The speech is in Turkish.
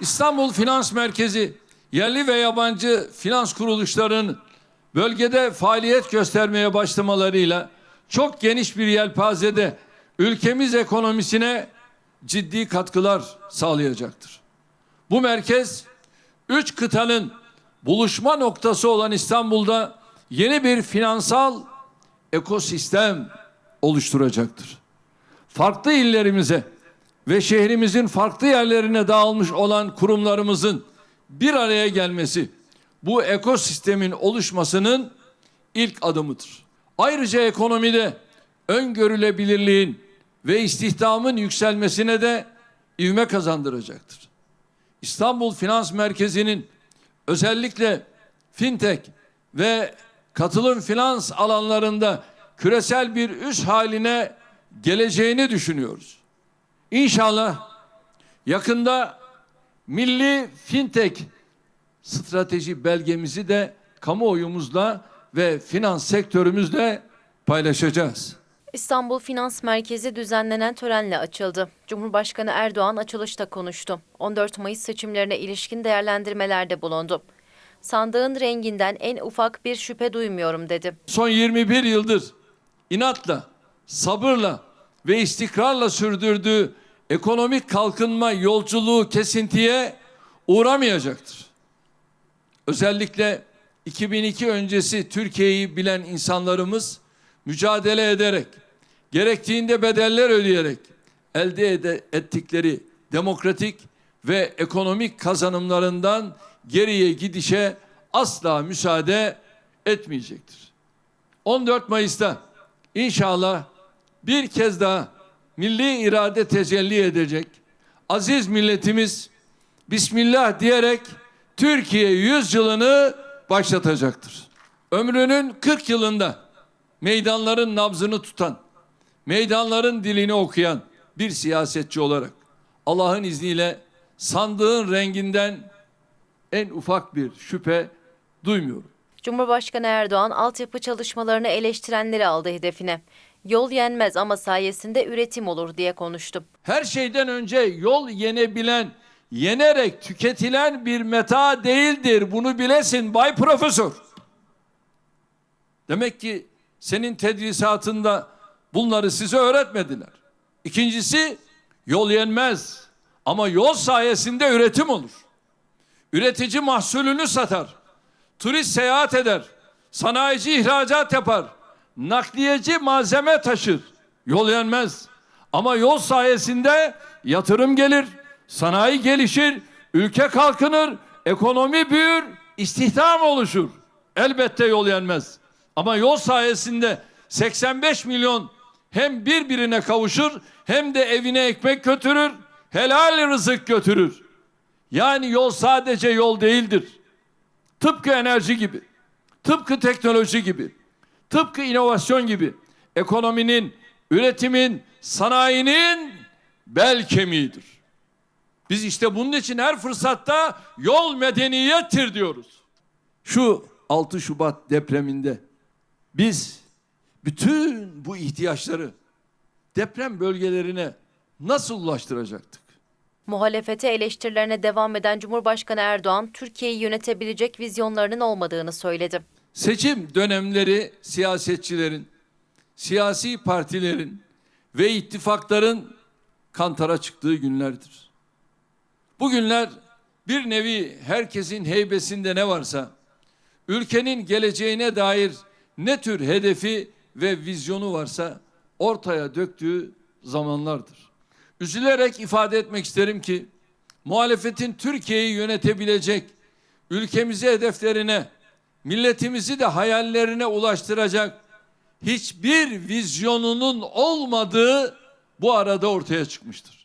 İstanbul Finans Merkezi yerli ve yabancı finans kuruluşlarının bölgede faaliyet göstermeye başlamalarıyla çok geniş bir yelpazede ülkemiz ekonomisine ciddi katkılar sağlayacaktır. Bu merkez üç kıtanın buluşma noktası olan İstanbul'da yeni bir finansal ekosistem oluşturacaktır. Farklı illerimize ve şehrimizin farklı yerlerine dağılmış olan kurumlarımızın bir araya gelmesi bu ekosistemin oluşmasının ilk adımıdır. Ayrıca ekonomide öngörülebilirliğin ve istihdamın yükselmesine de ivme kazandıracaktır. İstanbul Finans Merkezi'nin özellikle fintech ve katılım finans alanlarında küresel bir üs haline geleceğini düşünüyoruz. İnşallah yakında milli fintech strateji belgemizi de kamuoyumuzla ve finans sektörümüzle paylaşacağız. İstanbul Finans Merkezi düzenlenen törenle açıldı. Cumhurbaşkanı Erdoğan açılışta konuştu. 14 Mayıs seçimlerine ilişkin değerlendirmelerde bulundu. Sandığın renginden en ufak bir şüphe duymuyorum dedi. Son 21 yıldır inatla, sabırla ve istikrarla sürdürdüğü ekonomik kalkınma yolculuğu kesintiye uğramayacaktır. Özellikle 2002 öncesi Türkiye'yi bilen insanlarımız mücadele ederek, gerektiğinde bedeller ödeyerek elde ettikleri demokratik ve ekonomik kazanımlarından geriye gidişe asla müsaade etmeyecektir. 14 Mayıs'ta inşallah bir kez daha milli irade tecelli edecek. Aziz milletimiz Bismillah diyerek Türkiye yüzyılını başlatacaktır. Ömrünün 40 yılında meydanların nabzını tutan, meydanların dilini okuyan bir siyasetçi olarak Allah'ın izniyle sandığın renginden en ufak bir şüphe duymuyorum. Cumhurbaşkanı Erdoğan altyapı çalışmalarını eleştirenleri aldı hedefine. Yol yenmez ama sayesinde üretim olur diye konuştu. Her şeyden önce yol yenebilen, yenerek tüketilen bir meta değildir. Bunu bilesin Bay Profesör. Demek ki senin tedrisatında bunları size öğretmediler. İkincisi yol yenmez ama yol sayesinde üretim olur. Üretici mahsulünü satar. Turist seyahat eder. Sanayici ihracat yapar. Nakliyeci malzeme taşır. Yol yenmez. Ama yol sayesinde yatırım gelir, sanayi gelişir, ülke kalkınır, ekonomi büyür, istihdam oluşur. Elbette yol yenmez. Ama yol sayesinde 85 milyon hem birbirine kavuşur hem de evine ekmek götürür, helal rızık götürür. Yani yol sadece yol değildir. Tıpkı enerji gibi, tıpkı teknoloji gibi, tıpkı inovasyon gibi ekonominin, üretimin, sanayinin bel kemiğidir. Biz işte bunun için her fırsatta yol medeniyettir diyoruz. Şu 6 Şubat depreminde biz bütün bu ihtiyaçları deprem bölgelerine nasıl ulaştıracaktık? Muhalefete eleştirilerine devam eden Cumhurbaşkanı Erdoğan, Türkiye'yi yönetebilecek vizyonlarının olmadığını söyledi. Seçim dönemleri siyasetçilerin, siyasi partilerin ve ittifakların kantara çıktığı günlerdir. Bu günler bir nevi herkesin heybesinde ne varsa, ülkenin geleceğine dair ne tür hedefi ve vizyonu varsa ortaya döktüğü zamanlardır. Üzülerek ifade etmek isterim ki muhalefetin Türkiye'yi yönetebilecek, ülkemizi hedeflerine, milletimizi de hayallerine ulaştıracak hiçbir vizyonunun olmadığı bu arada ortaya çıkmıştır.